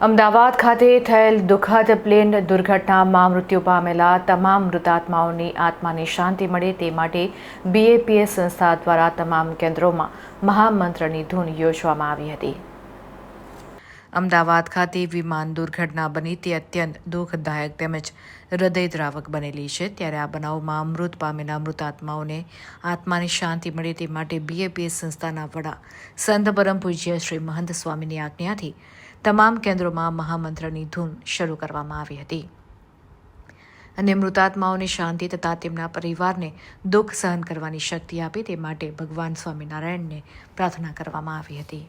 અમદાવાદ ખાતે થયેલ દુઃખદ પ્લેન દુર્ઘટનામાં મૃત્યુ પામેલા તમામ મૃતાત્માઓની આત્માને શાંતિ મળે તે માટે બીએપીએસ સંસ્થા દ્વારા તમામ કેન્દ્રોમાં મહામંત્રની ધૂન યોજવામાં આવી હતી. અમદાવાદ ખાતે વિમાન દુર્ઘટના બની તે અત્યંત દુઃખદાયક તેમજ હૃદયદ્રાવક બનેલી છે. ત્યારે આ બનાવમાં મૃત પામેલા મૃતાત્માઓને આત્માની શાંતિ મળે તે માટે બીએપીએસ સંસ્થાના વડા સંત પરમ પૂજ્ય શ્રી મહંત સ્વામીની આજ્ઞાથી તમામ કેન્દ્રોમાં મહામંત્રની ધૂન શરૂ કરવામાં આવી હતી. અને મૃતાત્માઓની શાંતિ તથા તેમના પરિવારને દુઃખ સહન કરવાની શક્તિ આપે તે માટે ભગવાન સ્વામિનારાયણને પ્રાર્થના કરવામાં આવી હતી.